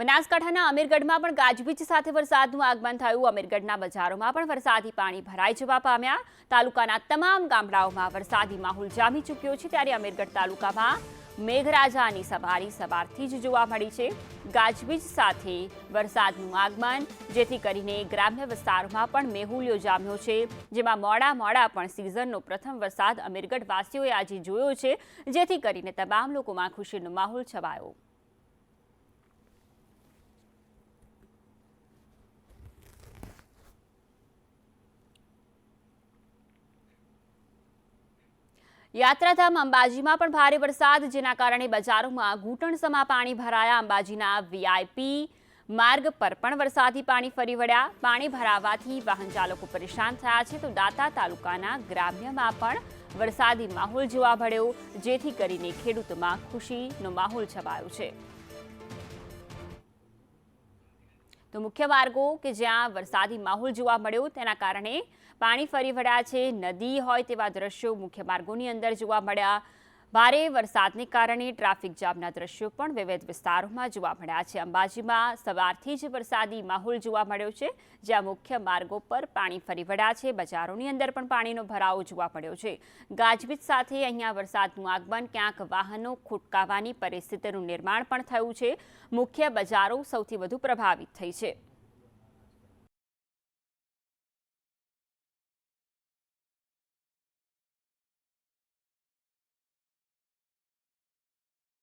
બનાસકાંઠાના અમીરગઢમાં પણ ગાજવીજ સાથે વરસાદનું આગમન થયું. અમીરગઢના બજારોમાં પણ વરસાદી પાણી ભરાઈ જવા પામ્યા. તાલુકાના તમામ ગામડાઓમાં વરસાદી માહોલ જામી ચૂક્યો છે, ત્યારે અમીરગઢ તાલુકામાં મેઘરાજાની સવારી સવારથી જ જોવા મળી છે. ગાજવીજ સાથે વરસાદનું આગમન, જેથી કરીને ગ્રામ્ય વિસ્તારોમાં પણ મેહુલ્યો જામ્યો છે, જેમાં મોડા મોડા પણ સિઝનનો પ્રથમ વરસાદ અમીરગઢ વાસીઓએ આજે જોયો છે, જેથી કરીને તમામ લોકોમાં ખુશીનો માહોલ છવાયો. યાત્રાધામ અંબાજીમાં પણ ભારે વરસાદ, જેના કારણે બજારોમાં ઘૂંટણસમા પાણી ભરાયા. અંબાજીના વીઆઈપી માર્ગ પર પણ વરસાદી પાણી ફરી વળ્યા. પાણી ભરાવાથી વાહન ચાલકો પરેશાન થયા છે. તો દાતા તાલુકાના ગ્રામ્યમાં પણ વરસાદી માહોલ જોવા મળ્યો, જેથી કરીને ખેડૂતોમાં ખુશીનો માહોલ છવાયો છે. તો મુખ્ય માર્ગો કે જ્યાં વરસાદી માહોલ જોવા મળ્યો તેના કારણે પાણી ફરી વળ્યા છે, નદી હોય તેવા દ્રશ્યો મુખ્ય માર્ગોની અંદર જોવા મળ્યા. ભારે વરસાદને કારણે ટ્રાફિક જામના દ્રશ્યો પણ વિવિધ વિસ્તારોમાં જોવા મળ્યા છે. અંબાજીમાં સવારથી જ વરસાદી માહોલ જોવા મળ્યો છે, જ્યાં મુખ્ય માર્ગો પર પાણી ફરી વળ્યા છે. બજારોની અંદર પણ પાણીનો ભરાવો જોવા મળ્યો છે. ગાજવીજ સાથે અહીંયા વરસાદનું આગમન, ક્યાંક વાહનો ખુટકાવાની પરિસ્થિતિનું નિર્માણ પણ થયું છે. મુખ્ય બજારો સૌથી વધુ પ્રભાવિત થઈ છે.